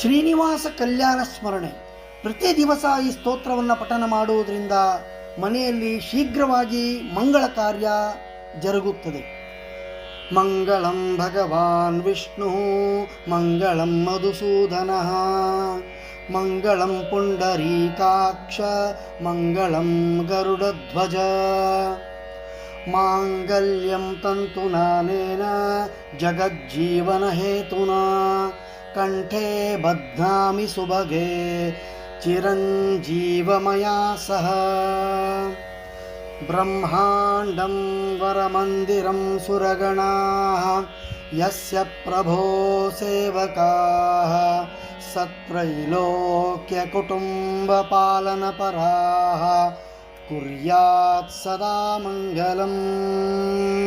ಶ್ರೀನಿವಾಸ ಕಲ್ಯಾಣ ಸ್ಮರಣೆ. ಪ್ರತಿ ದಿವಸ ಈ ಸ್ತೋತ್ರವನ್ನು ಪಠನ ಮಾಡುವುದರಿಂದ ಮನೆಯಲ್ಲಿ ಶೀಘ್ರವಾಗಿ ಮಂಗಳ ಕಾರ್ಯ ಜರುಗುತ್ತದೆ. ಮಂಗಳಂ ಭಗವಾನ್ ವಿಷ್ಣು, ಮಂಗಳಂ ಮಧುಸೂದನ, ಮಂಗಳಂ ಪುಂಡರೀಕಾಕ್ಷ, ಮಂಗಳಂ ಗರುಡಧ್ವಜ. ಮಾಂಗಲ್ಯಂ ತಂತುನಾನೇನ, ಜಗಜ್ಜೀವನ ಹೇತುನಾ. कण्ठे बध्नामि सुभगे चिरञ्जीवमया सह। ब्रह्माण्डं वरमन्दिरं सुरगणाः यस्य प्रभो सेवकाः सत्रैलोक्यकुटुम्बपालनपराः कुर्यात् सदा मङ्गलम्।